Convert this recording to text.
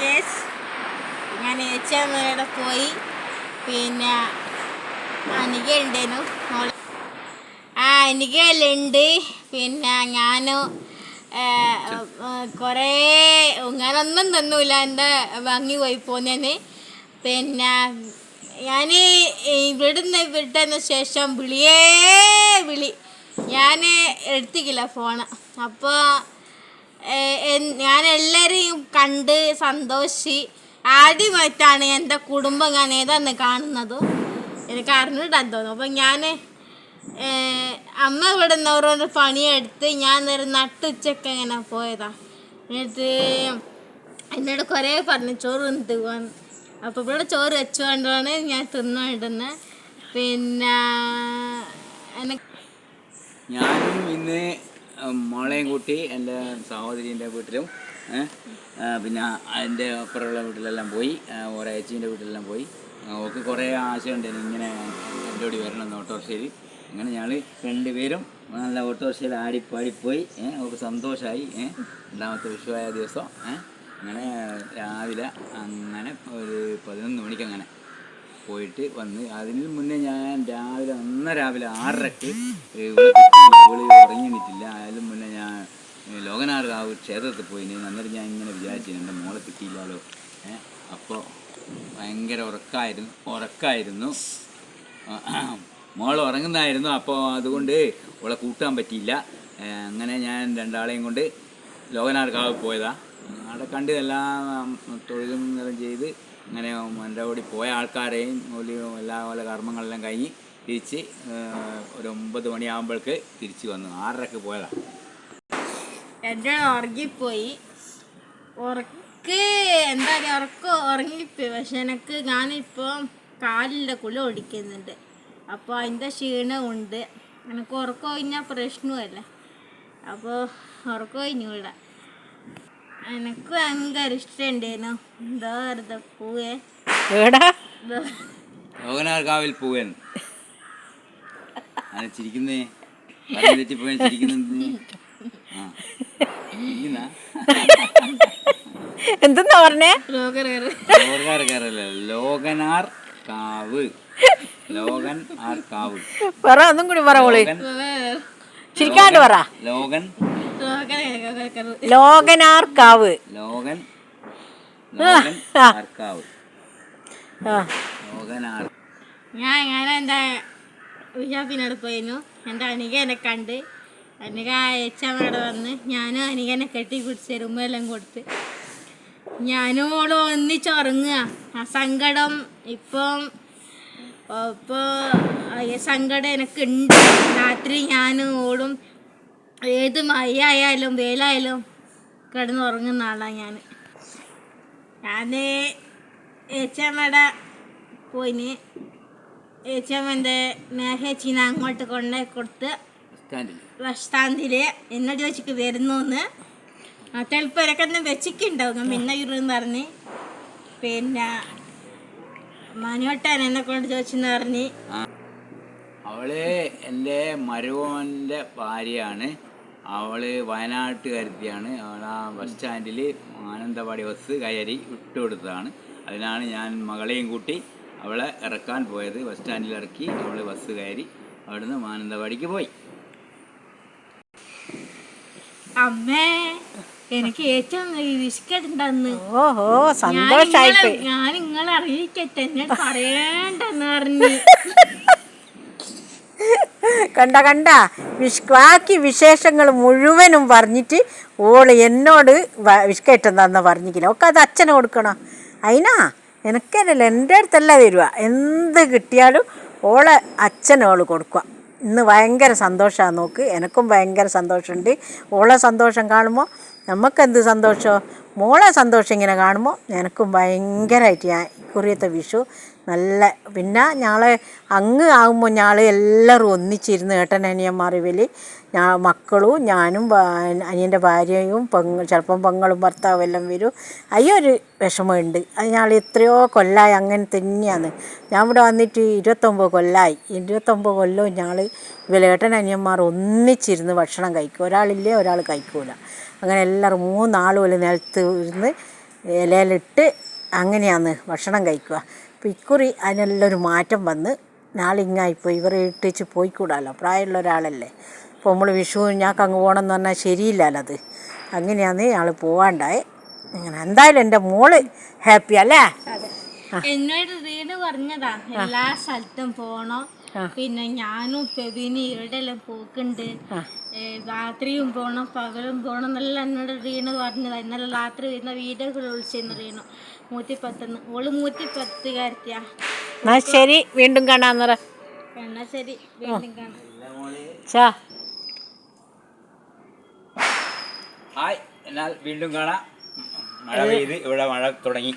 Guys ഞാൻ ഏച്ചി അമ്മയുടെ പോയി. പിന്നെ അനിക ഉണ്ടേനു ആ അനികയിലുണ്ട് പിന്നെ ഞാൻ കുറേ ഞാനൊന്നും തന്നൂല. എന്റെ ഭംഗി പോയി പോന്നേന് പിന്നെ ഞാൻ ഇവിടുന്ന് വിട്ടതിന് ശേഷം വിളിയേ വിളി. ഞാൻ എടുത്തിക്കില്ല ഫോണ്. അപ്പോൾ ഞാൻ എല്ലാവരെയും കണ്ട് സന്തോഷി ആദ്യമായിട്ടാണ് എന്റെ കുടുംബം ഞാൻ ഏതാന്ന് കാണുന്നത്. എനിക്ക് അറിഞ്ഞിട്ടാന്ന് തോന്നുന്നു. അപ്പം ഞാൻ അമ്മ ഇവിടെ നിന്ന് ഓരോരോ പണിയെടുത്ത് ഞാൻ നേരെ നട്ടുച്ചക്ക് ഇങ്ങനെ പോയതാ. എന്നിട്ട് എന്നോട് കുറേ പറഞ്ഞു ചോറ് തിന്നുവാന്ന് അപ്പോൾ ഇവിടെ ചോറ് വെച്ചുകൊണ്ടാണ് ഞാൻ തിന്നുകൊണ്ടിരുന്നത് പിന്നെ ഞാനും ഇന്ന് മോളെയും കൂട്ടി എന്റെ സഹോദരീന്റെ വീട്ടിലും പിന്നെ അതിന്റെ അപ്പുറമുള്ള വീട്ടിലെല്ലാം പോയി ഏച്ചീന്റെ വീട്ടിലെല്ലാം പോയി. ഓക്ക് കുറേ ആശയമുണ്ട് ഇങ്ങനെ എന്റെ കൂടി വരണം ഓട്ടോറിക്ഷയിൽ. അങ്ങനെ ഞങ്ങൾ രണ്ടുപേരും നല്ല ഓട്ടോറിക്ഷയിൽ ആടിപ്പാടിപ്പോയി ഓക്ക് സന്തോഷമായി രണ്ടാമത്തെ വിഷുവായ ദിവസം അങ്ങനെ രാവിലെ അങ്ങനെ ഒരു പതിനൊന്ന് മണിക്ക് അങ്ങനെ പോയിട്ട് വന്ന് അതിന് മുന്നേ ഞാൻ രാവിലെ അന്ന രാവിലെ ആറരക്ക് ഇവിടെ ഉറങ്ങിയിട്ടില്ല. അതിന് മുന്നേ ഞാൻ ലോകനാർകാവ് ക്ഷേത്രത്തിൽ പോയി അന്നേരം ഞാൻ ഇങ്ങനെ വിചാരിച്ചു എന്റെ മോളെ കിട്ടിയില്ലല്ലോ അപ്പോൾ ഭയങ്കര ഉറക്കായിരുന്നു ഉറക്കായിരുന്നു. മോൾ ഉറങ്ങുന്നതായിരുന്നു അപ്പോൾ അതുകൊണ്ട് അവളെ കൂട്ടാൻ പറ്റിയില്ല. അങ്ങനെ ഞാൻ രണ്ടാളെയും കൊണ്ട് ലോകനാർക്കാവ് പോയതാണ് അവിടെ കണ്ട് എല്ലാം തൊഴിലും ചെയ്ത് അങ്ങനെ എന്റെ കൂടി പോയ ആൾക്കാരെയും ഒരു എല്ലാ പോലെ കർമ്മങ്ങളെല്ലാം കഴിഞ്ഞ് തിരിച്ച് ഒരു ഒമ്പത് മണിയാകുമ്പോഴേക്ക് തിരിച്ച് വന്നു. ആറരക്ക് പോയതാണ്. എന്റെ ഉറങ്ങിപ്പോയി. ഉറക്ക് എന്താ പറയുക ഉറക്കം ഉറങ്ങിപ്പോയി. പക്ഷെ എനിക്ക് ഞാനിപ്പോൾ കാലിന്റെ കുളി ഓടിക്കുന്നുണ്ട്. അപ്പോൾ അതിന്റെ ക്ഷീണമുണ്ട്. എനിക്ക് ഉറക്കം കഴിഞ്ഞാൽ പ്രശ്നമല്ല അപ്പോൾ ഉറക്കം കഴിഞ്ഞൂടാ എനിക്ക് ഭയങ്കര ഇഷ്ടമുണ്ടായിരുന്നു എന്താ വെറുതെ പൂവേ. എടാ. ലോകനാർക്കാവിൽ പോവാൻ. അത് ചിരിക്കുന്നേ? പറഞ്ഞു തെറ്റിപ്പോയാൽ ചിരിക്കുന്നത് ആ. ചിരിക്കുന്ന എന്തെന്നാ പറഞ്ഞേ. ലോകനാർ. കയറല്ല ലോകനാർ കാവ് ലോകൻ ആർ കാവ് പറ ഒന്നും കൂടി പറ മോൾ. ലോകൻ ചിരിക്കാണ്ട് പറ. ലോകൻ രോഗരേറ്. ലോകനാർ കാവ് ലോകൻ ആർക്കാവ് ലോകനാർ ഞാൻ ഞാൻ എന്റെ വിഷാപ്പിനോട് പോയിരുന്നു. എന്റെ അനികനെ കണ്ട്. അനിക അയച്ചമ്മയുടെ വന്ന് ഞാനും അനികനെ കെട്ടി കുടിച്ച് ഉമ്മയെല്ലാം കൊടുത്ത്. ഞാനും ഓൾ ഒന്നിച്ചുറങ്ങുക ആ സങ്കടം ഇപ്പം ഇപ്പോൾ സങ്കടം എനിക്കുണ്ട്. രാത്രി ഞാനും ഓളും ഏത് മഴയായാലും വെയിലായാലും കിടന്ന് ഉറങ്ങുന്ന ആളാണ് ഞാൻ. ഞാൻ ഏച്ചമ്മയുടെ പോയിന്. ഏച്ചമ്മന്റെ നേഹേച്ചിനെ അങ്ങോട്ട് കൊണ്ടേ കൊടുത്ത് ബസ് സ്റ്റാൻഡിൽ എന്നോട് ചോദിച്ചിട്ട് വരുന്നു എന്ന് ചിലപ്പോൾ ഇടയ്ക്കൊന്നും വെച്ചിട്ടുണ്ടാവും പിന്നെ ഇരുന്ന് പറഞ്ഞ്. പിന്നെ മനോട്ടാൻ എന്നെ കൊണ്ട് ചോദിച്ചെന്ന് പറഞ്ഞ്. അവൾ എന്റെ മരുവന്റെ ഭാര്യയാണ്. അവൾ വയനാട്ടുകാരത്തിയാണ് അവൾ ആ ബസ് സ്റ്റാൻഡിൽ മാനന്തവാടി ബസ് കയറി വിട്ടുകൊടുത്തതാണ് അതിനാണ് ഞാൻ മകളെയും കൂട്ടി അവളെ ഇറക്കാൻ പോയത്. ബസ് സ്റ്റാൻഡിൽ ഇറക്കി അവൾ ബസ് കയറി അവിടുന്ന് മാനന്തവാടിക്ക് പോയി. അമ്മേ എനിക്ക് ഏറ്റവും വിസ്കറ്റുണ്ടെന്ന് ഓഹോ സന്തോഷായി ഞാൻ നിങ്ങളെ അറിയിക്കട്ടെ. എന്നോട് പറയണ്ടെന്ന് പറഞ്ഞു. കണ്ട കണ്ട. വിഷ് ബാക്കി വിശേഷങ്ങൾ മുഴുവനും പറഞ്ഞിട്ട് ഓൾ എന്നോട് വിഷ്കയറ്റം തന്ന പറഞ്ഞിക്കില്ല ഒക്കെ അത് അച്ഛന് കൊടുക്കണം? അതിനാ എനിക്കല്ല എന്റെ അടുത്തല്ല തരുക എന്ത് കിട്ടിയാലും ഓളെ അച്ഛനോൾ കൊടുക്കുക. ഇന്ന് ഭയങ്കര സന്തോഷമാണ് നോക്ക്. എനിക്കും ഭയങ്കര സന്തോഷമുണ്ട്. ഓളെ സന്തോഷം കാണുമ്പോൾ നമുക്കെന്ത് സന്തോഷമോ മോളെ സന്തോഷം ഇങ്ങനെ കാണുമ്പോൾ എനിക്കും ഭയങ്കരമായിട്ട് ഞാൻ ഇക്കുറിയത്തെ വിഷു നല്ല പിന്നെ ഞങ്ങൾ അങ്ങ് ആകുമ്പോൾ ഞങ്ങൾ എല്ലാവരും ഒന്നിച്ചിരുന്ന് ഏട്ടൻ അനിയന്മാർ ഇവൽ ഞാൻ മക്കളും ഞാനും അനിയന്റെ ഭാര്യയും പെങ്ങൾ ചിലപ്പം പെങ്ങളും ഭർത്താവും എല്ലാം വരും. അയ്യൊരു വിഷമമുണ്ട്. അത് ഞങ്ങൾ എത്രയോ കൊല്ലമായി അങ്ങനെ തന്നെയാണ്. ഞാൻ ഇവിടെ വന്നിട്ട് ഇരുപത്തൊമ്പത് കൊല്ലമായി ഇരുപത്തൊമ്പത് കൊല്ലവും ഞങ്ങൾ ഇവലേട്ടൻ അനിയന്മാർ ഒന്നിച്ചിരുന്ന് ഭക്ഷണം കഴിക്കും. ഒരാളില്ലേ ഒരാൾ കഴിക്കൂല. അങ്ങനെ എല്ലാവരും മൂന്നാളും ഒരു നിലത്ത് ഇരുന്ന് ഇലയിലിട്ട് അങ്ങനെയാണ് ഭക്ഷണം കഴിക്കുക. അപ്പോൾ ഇക്കുറി ഒരു മാറ്റം വന്ന് നാളിങ്ങായിപ്പോയി. ഇവരെ ഇട്ടിച്ച് പോയിക്കൂടാലോ? പ്രായമുള്ള ഒരാളല്ലേ. അപ്പോൾ നമ്മൾ വിഷു ഞങ്ങൾക്ക് അങ്ങ് പോകണം എന്ന് പറഞ്ഞാൽ ശരിയില്ലല്ലോ അത് അങ്ങനെയാണ് ഞങ്ങൾ പോവാണ്ടായി. അങ്ങനെ എന്തായാലും എന്റെ മോൾ ഹാപ്പി അല്ലേ? എന്നോട് പറഞ്ഞതാ എല്ലാ സ്ഥലത്തും പോണം. പിന്നെ ഞാനും പെബിനി ഇവിടെല്ലാം പോക്കുണ്ട്. രാത്രിയും പോണം പകലും പോണം എന്നെല്ലാം എന്നോട് റീണ് പറഞ്ഞതാ. ഇന്നലെ രാത്രി വരുന്ന വീഡിയോകൾ വിളിച്ചിരുന്നു നൂറ്റി പത്തെന്ന്. ഓൾ മൂത്തിപ്പത്തുകാരത്തിയാ എന്നാ ശരി വീണ്ടും കാണാന്ന് എന്നാ ശരി വീണ്ടും കാണാം. ഹായ് എന്നാൽ വീണ്ടും കാണാം. മഴ പെയ്ത് ഇവിടെ മഴ തുടങ്ങി.